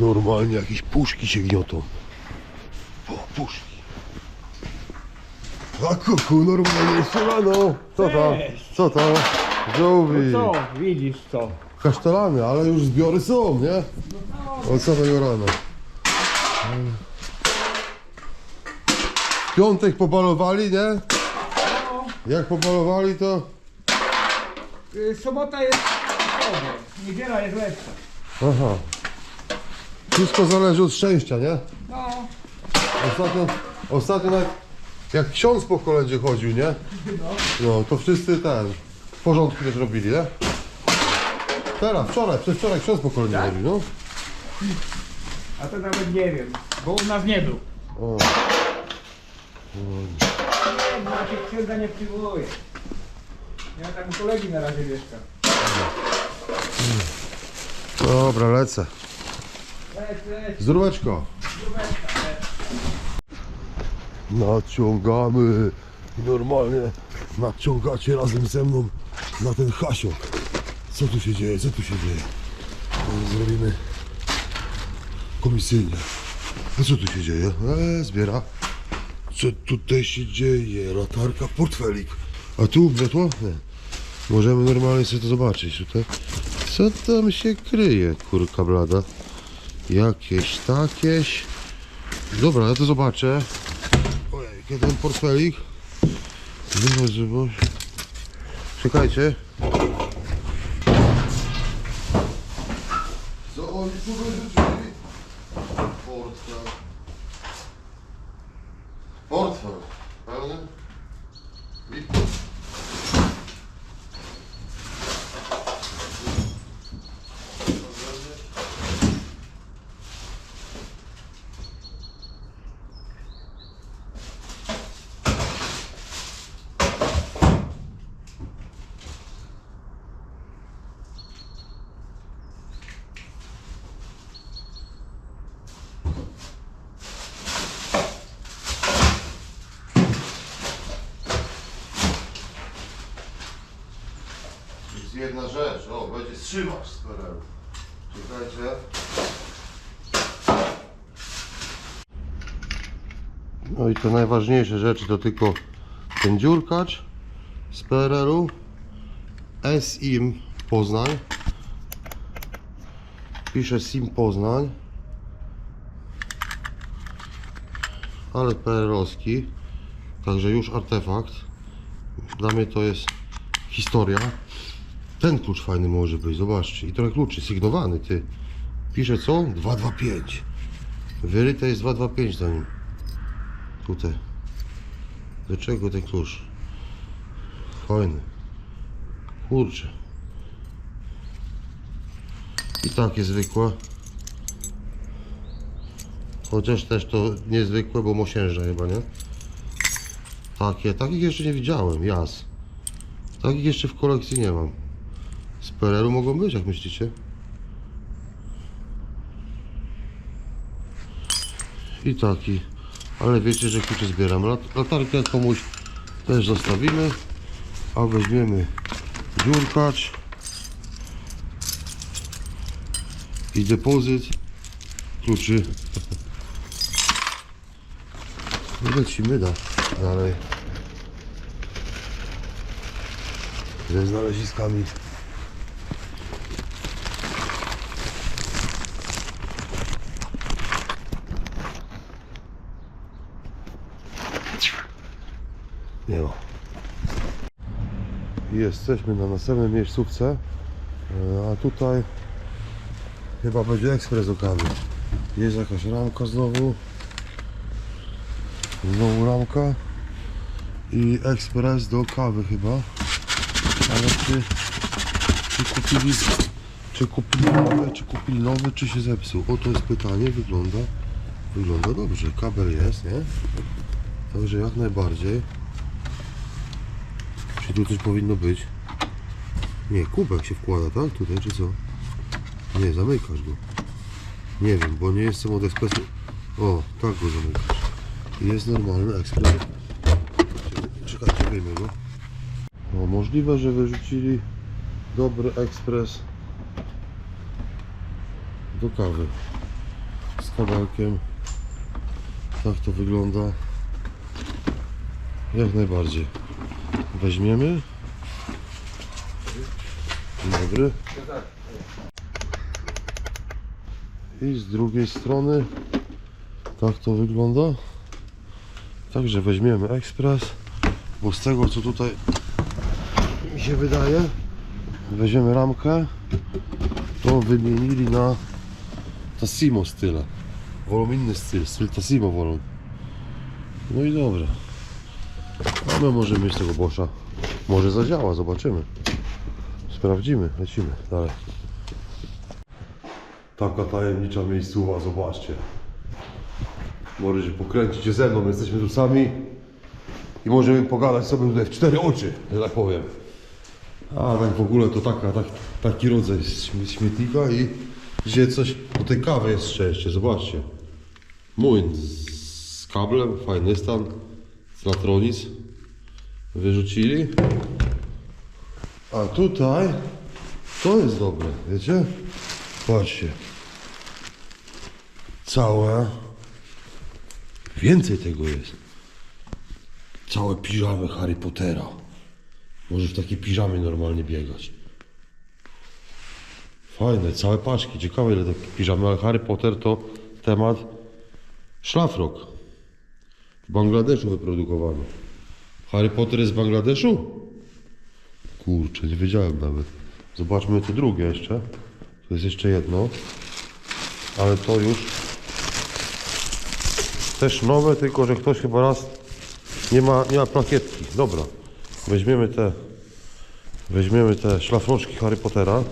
Normalnie jakieś puszki się gniotą. O, puszki. A kuku, normalnie strzelano. Co to? Cześć. Co to? Żółwi. Co? Widzisz co? Kasztelany, ale już zbiory są, nie? Od samego rana. W piątek pobalowali, nie? No, Jak pobalowali to... y, sobota jest dobra, niedziela jest lepsza. Aha. Wszystko zależy od szczęścia, nie? No, Ostatnio, ostatnio nawet jak ksiądz po kolędzie chodził, nie? No, to wszyscy ten, porządki też robili, nie? Teraz, wczoraj, przedwczoraj ksiądz po kolędzie Tak? chodził, no. a to nawet nie wiem, bo u nas nie był. O, Nie, bo się księdza nie przywołuje. Ja tam u kolegi na razie mieszkam. dobra, lecę. Zdróweczko. Naciągamy. Normalnie nadciągacie razem ze mną na ten hasiok. Co tu się dzieje? Co tu się dzieje? No, Zrobimy komisyjnie. A co tu się dzieje? E, zbiera. Co tutaj się dzieje? Latarka, portfelik. A tu? Nie. Możemy normalnie sobie to zobaczyć tutaj. Co tam się kryje, kurka blada? Jakieś takieś. Dobra, ja to zobaczę. Ojej, ten portfelik. Zobacz. Czekajcie. Co oni tu wyrzucili? Portfel. Portfel. Pełny? I... jedna rzecz, o, będzie strzymacz z PRL. Czekajcie. No i to najważniejsze rzeczy to tylko ten dziurkacz z PRL-u. SIM Poznań. Pisze SIM Poznań. Ale PRL-owski. Także już artefakt. Dla mnie to jest historia ten klucz fajny może być, zobaczcie. I trochę kluczy, sygnowany, ty. Pisze co? 225. Wyryte jest 225 na nim. Tutaj. Do czego ten klucz? Fajny. Kurczę. I takie zwykłe. Chociaż też to niezwykłe, bo mosiężne chyba, nie? Takie, takich jeszcze nie widziałem, jas. Takich jeszcze w kolekcji nie mam. Z PRL-u mogą być, jak myślicie? I taki. Ale wiecie, że klucze zbieram. Lat latarkę komuś też zostawimy. A weźmiemy dziurkacz. I depozyt kluczy. I lecimy da, dalej. Ze znaleziskami. Jesteśmy na następnej miejscówce. E, A tutaj chyba będzie ekspres do kawy. Jest jakaś ramka znowu. Znowu ramka. I ekspres do kawy chyba. Ale czy, czy kupili czy kupili nowy, czy kupili nowy, czy się zepsuł? O to jest pytanie, wygląda wygląda dobrze, kabel jest, nie? Także jak najbardziej Czy tu coś powinno być? Nie, kubek się wkłada, tak? Tutaj, czy co? Nie, zamykasz go Nie wiem, bo nie jestem od ekspresu O, tak go zamykasz Jest normalny ekspres Czekajcie, wyjmę go no, możliwe, że wyrzucili dobry ekspres do kawy. z kabelkiem. Tak to wygląda. Jak najbardziej. Weźmiemy. Dzień dobry. I z drugiej strony tak to wygląda. Także weźmiemy ekspres, bo z tego co tutaj mi się wydaje, weźmiemy ramkę, to wymienili na Tassimo style. Wolą inny styl, styl Tassimo wolą. No i dobra. A my możemy mieć tego Boscha. Może zadziała, zobaczymy. Sprawdzimy, lecimy dalej. Taka tajemnicza miejscowa, zobaczcie. Pokręcić się ze mną, jesteśmy tu sami i możemy pogadać sobie tutaj w cztery oczy, że tak powiem. A tak w ogóle to taka, tak, taki rodzaj śmie- śmietnika i gdzie coś do tej kawy jest jeszcze zobaczcie. Z, z kablem, fajny stan, z latronic wyrzucili. A tutaj to jest dobre, wiecie? Patrzcie. Całe. Więcej tego jest. Całe piżamy Harry Pottera. Możesz w takiej piżamie normalnie biegać. Fajne, całe paczki. Ciekawe ile takich piżamy, ale Harry Potter to temat szlafrok. W Bangladeszu wyprodukowano. Harry Potter jest z Bangladeszu? Kurczę, nie wiedziałem nawet. Zobaczmy to drugie jeszcze. To jest jeszcze jedno. Ale to już też nowe, tylko że ktoś chyba raz nie ma, nie ma plakietki. Dobra. Weźmiemy te weźmiemy te szlafroczki Harry Pottera.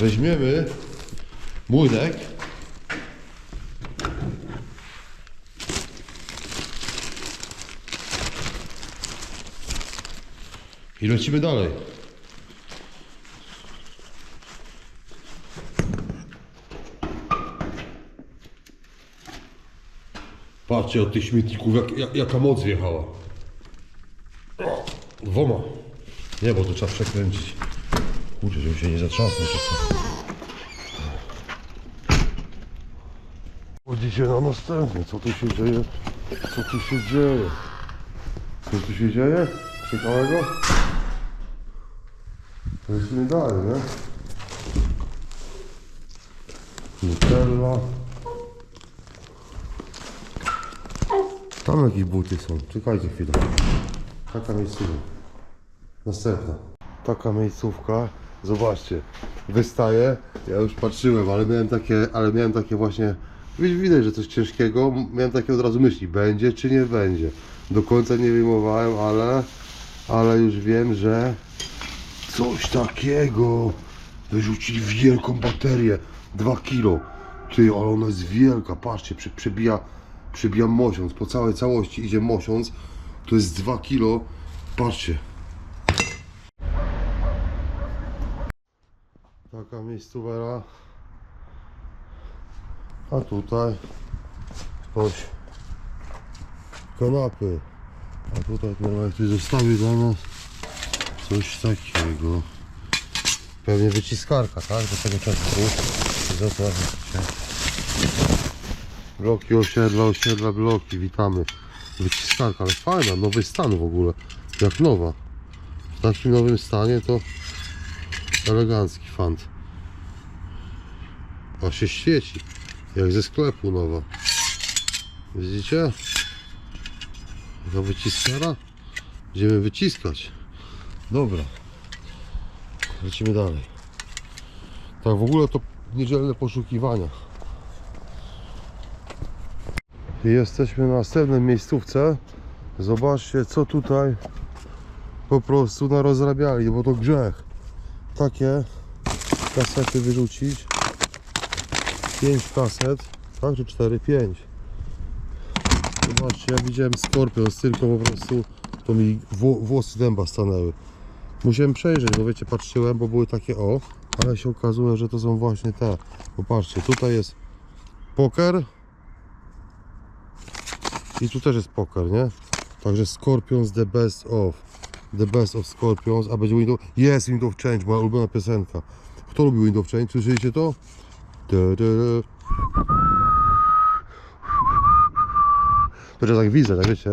Weźmiemy młynek. I lecimy dalej. Patrzcie od tych śmietników, jak, jak, jaka moc wjechała. Dwoma. Nie, bo to trzeba przekręcić. Kurczę, żeby się nie zatrzasnął. Chodzicie na następny. Co tu się dzieje? Co tu się dzieje? Co tu się dzieje? Ciekawego? Lecimy dalej, nie? Nutella. Tam jakieś buty są. Czekajcie chwilę. Taka miejscówka. Następna. Taka miejscówka. Zobaczcie. Wystaje. Ja już patrzyłem, ale miałem takie, ale miałem takie właśnie. Wi- Widać, że coś ciężkiego. Miałem takie od razu myśli. Będzie czy nie będzie. Do końca nie wyjmowałem, ale, ale już wiem, że coś takiego. Wyrzucili wielką baterię. 2 kilo. Ty, ale ona jest wielka. Patrzcie, prze, przebija, przebija mosiąc. Po całej całości idzie mosiąc. To jest 2 kilo. Patrzcie. Taka miejscówera. A tutaj ktoś kanapy. A tutaj normalnie ktoś zostawił dla nas coś takiego. Pewnie wyciskarka, tak? Do tego czasu. Zobaczcie. Bloki osiedla, osiedla, bloki, witamy. Wyciskarka, ale fajna, nowy stan w ogóle. Jak nowa. W takim nowym stanie to elegancki fant. A się świeci. Jak ze sklepu nowa. Widzicie? Taka wyciskara. Będziemy wyciskać. Dobra. Lecimy dalej. Tak w ogóle to niedzielne poszukiwania. Jesteśmy na następnej miejscówce. Zobaczcie co tutaj po prostu narozrabiali, bo to grzech. Takie kasety wyrzucić. 5 kaset, tak? Czy 4? 5. Zobaczcie, ja widziałem Skorpion, tylko po prostu to mi wło- włosy dęba stanęły. Musiałem przejrzeć, bo wiecie, patrzyłem, bo były takie o, ale się okazuje, że to są właśnie te. Popatrzcie, tutaj jest poker i tu też jest poker, nie? Także Scorpions the best of. The Best of Scorpions, a będzie Window... Jest Window Change, moja ulubiona piosenka. Kto lubi Window Change? Słyszeliście to? To ja tak widzę, tak wiecie.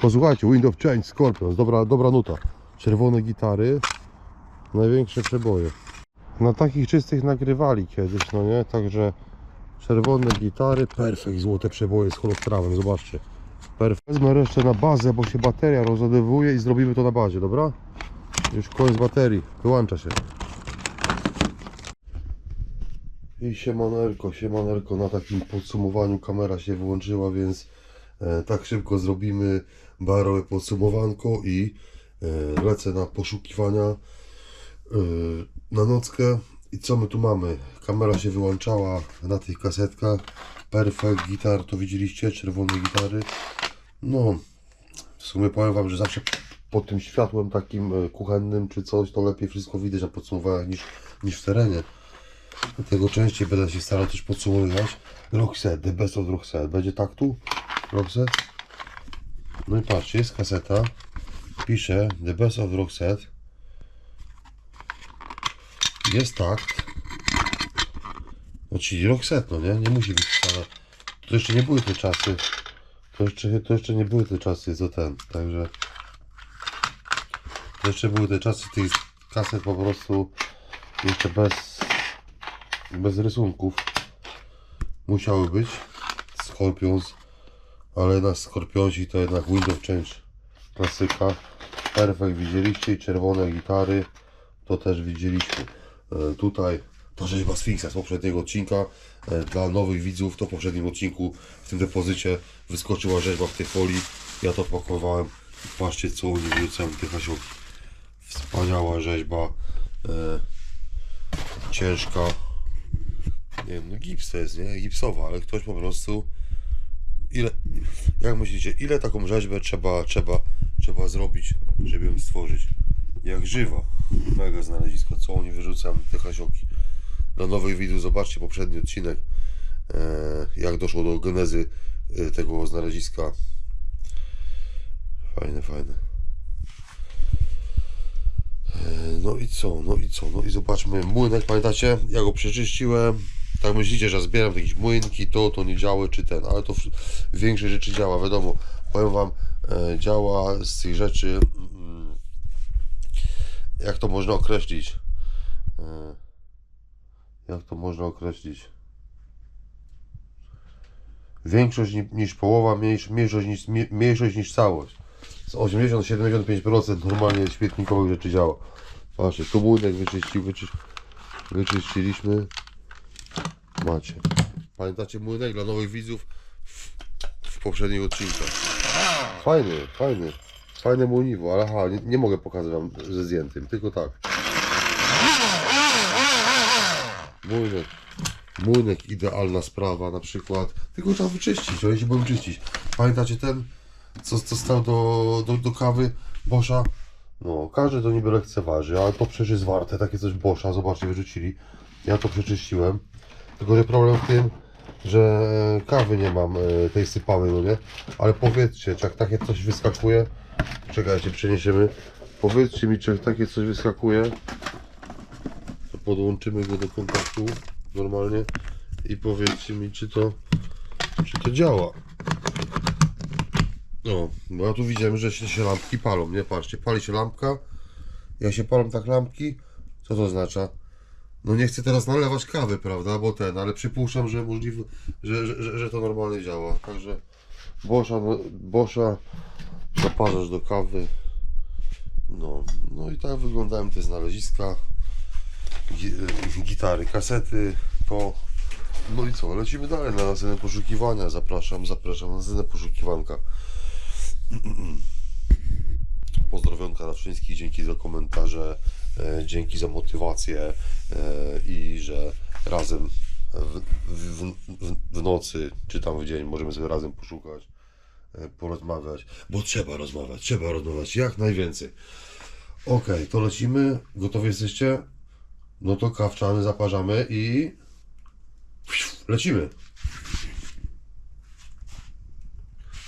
Posłuchajcie, Window Change, Scorpions, dobra, dobra nuta. Czerwone gitary, największe przeboje. Na takich czystych nagrywali kiedyś, no nie? Także czerwone gitary, perfekt, złote przeboje z holostrawem, zobaczcie. Perfekt. Wezmę resztę na bazę, bo się bateria rozładowuje i zrobimy to na bazie, dobra? Już koniec baterii, wyłącza się. I siemanelko, siemanelko, na takim podsumowaniu kamera się wyłączyła, więc e, tak szybko zrobimy barowe podsumowanko i e, lecę na poszukiwania e, na nockę. I co my tu mamy? Kamera się wyłączała na tych kasetkach. Perfect gitar, to widzieliście, czerwone gitary. No, w sumie powiem Wam, że zawsze pod tym światłem takim e, kuchennym czy coś, to lepiej wszystko widać na podsumowaniach niż, niż w terenie. Dlatego częściej będę się starał też podsumowywać. Roxette, The Best of Roxette. Będzie tak tu? Roxette? No i patrzcie, jest kaseta. Pisze The Best of Roxette. Jest takt. No czyli Roxette, no nie? Nie musi być wcale. To jeszcze nie były te czasy. To jeszcze, to jeszcze nie były te czasy, co ten. Także. To jeszcze były te czasy tych kaset po prostu jeszcze bez bez rysunków. Musiały być. Scorpions. Ale na Scorpionsi to jednak Window Change. Klasyka. Perfect widzieliście. I czerwone gitary. To też widzieliśmy. E, tutaj to rzeźba Sfinksa z poprzedniego odcinka. E, dla nowych widzów to w poprzednim odcinku w tym depozycie wyskoczyła rzeźba w tej folii. Ja to pakowałem. Patrzcie co oni wrzucają. Hasioki wspaniała rzeźba. E, ciężka nie wiem, no gips to jest, nie? Gipsowa, ale ktoś po prostu ile, jak myślicie, ile taką rzeźbę trzeba, trzeba, trzeba zrobić, żeby ją stworzyć? Jak żywa. Mega znalezisko, co oni wyrzucają, te hasioki. Dla nowych widzów zobaczcie poprzedni odcinek, e, jak doszło do genezy e, tego znaleziska. Fajne, fajne. No i co, no i co, no i zobaczmy młynek, pamiętacie, ja go przeczyściłem, tak myślicie, że zbieram jakieś młynki, to, to nie działa, czy ten, ale to w- większej rzeczy działa, wiadomo, powiem wam, e, działa z tych rzeczy, mm, jak to można określić, e, jak to można określić, większość ni- niż połowa, mniejsz, mniejszość, niż, mniejszość niż całość, z 80-75% normalnie świetnikowych rzeczy działa. Patrzcie, tu młynek wyczyścił, wyczy, wyczyściliśmy. Macie. Pamiętacie młynek dla nowych widzów w, w poprzednich odcinkach? Fajny, fajny. Fajne młyniwo, ale aha, nie, nie mogę pokazać wam ze zdjętym, tylko tak. Młynek. Młynek idealna sprawa na przykład. Tylko trzeba wyczyścić, ale się byłem czyścić. Pamiętacie ten, co, co stał do, do, do kawy Boscha? No, każdy to niby lekceważy, ale to przecież jest warte, takie coś Boscha, zobaczcie, wyrzucili. Ja to przeczyściłem. Tylko, że problem w tym, że kawy nie mam e, tej sypanej, no nie? Ale powiedzcie, czy jak takie coś wyskakuje, czekajcie, przeniesiemy. Powiedzcie mi, czy jak takie coś wyskakuje, to podłączymy go do kontaktu normalnie i powiedzcie mi, czy to, czy to działa. No, bo ja tu widziałem, że się, się lampki palą, nie? Patrzcie, pali się lampka. Jak się palą tak lampki, co to oznacza? No nie chcę teraz nalewać kawy, prawda, bo ten, ale przypuszczam, że możliwe, że, że, że, że to normalnie działa. Także Boscha, no, Boscha zaparzasz do kawy. No, no i tak wyglądają te znaleziska. Gi, gitary, kasety, to. No i co, lecimy dalej na następne poszukiwania. Zapraszam, zapraszam na następne poszukiwanka. Pozdrowionka wszystkich, dzięki za komentarze, e, dzięki za motywację e, i że razem w, w, w, w nocy czy tam w dzień możemy sobie razem poszukać, e, porozmawiać, bo trzeba rozmawiać, trzeba rozmawiać jak najwięcej. Ok, to lecimy, gotowi jesteście? No to kawczany zaparzamy i lecimy.